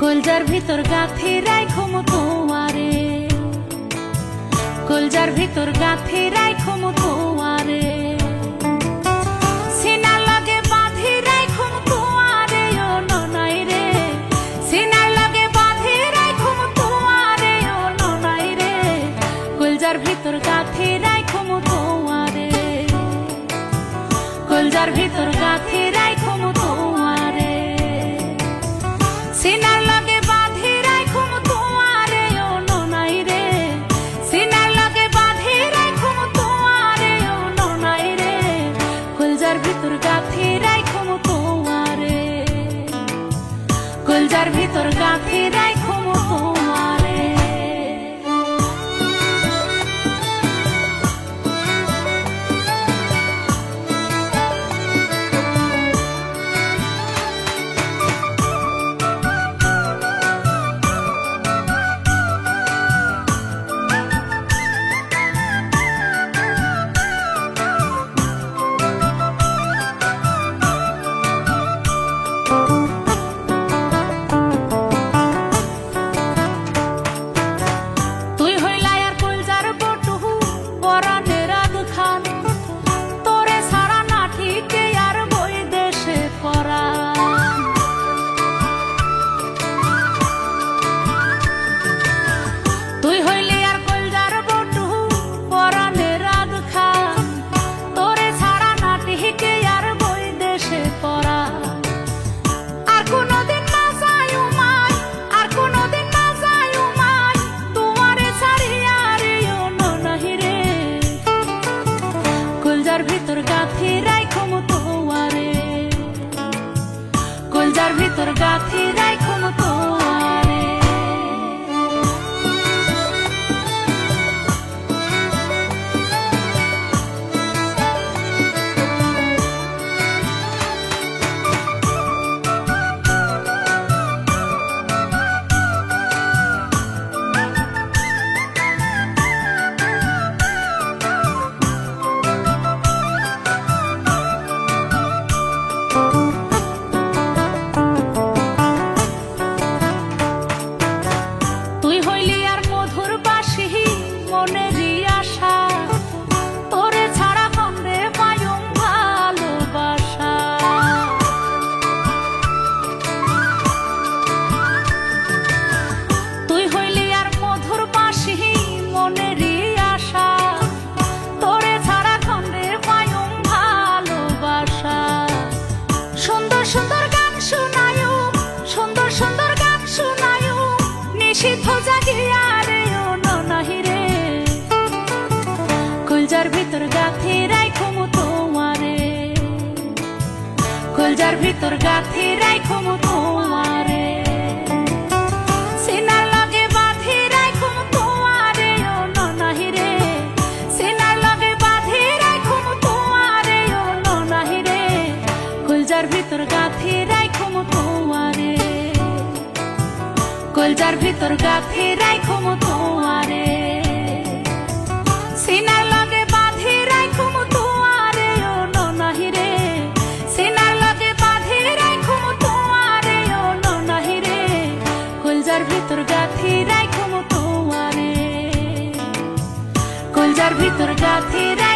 কলজার ভিতর গাথি রাইখম তোমারে। কলজার ভিতর গাথি রাইখম তোমারে। ভিতর গাথি রাইখম তোমারে। কলজার ভিতর গাথি রাইখম তোমারে। সিনার কলজার ভিতর গাঁথে রাইখুম তোমারে কলজার ভিতর গাথি রাইখম তোমারে কলজার ভিতর গাথি রাইখম তোমারে নিষিদ্ধ জাগিয়া রে, ও নাহি রে। কলজার ভিতর গাথি রাই তোমারে। কলজার ভিতর গাথি রাইখুম কলজার ভিতর গাথি রাইখুম তোমারে সিনার লগে বাঁধি রাইখুম তোমারে ও ননাহি রে। সিনার লগে বাঁধি রাইখুম তোমারে ও ননাহি রে। কলজার ভিতর গাথি রাইখুম তোমারে কলজার ভিতর গাথি রাই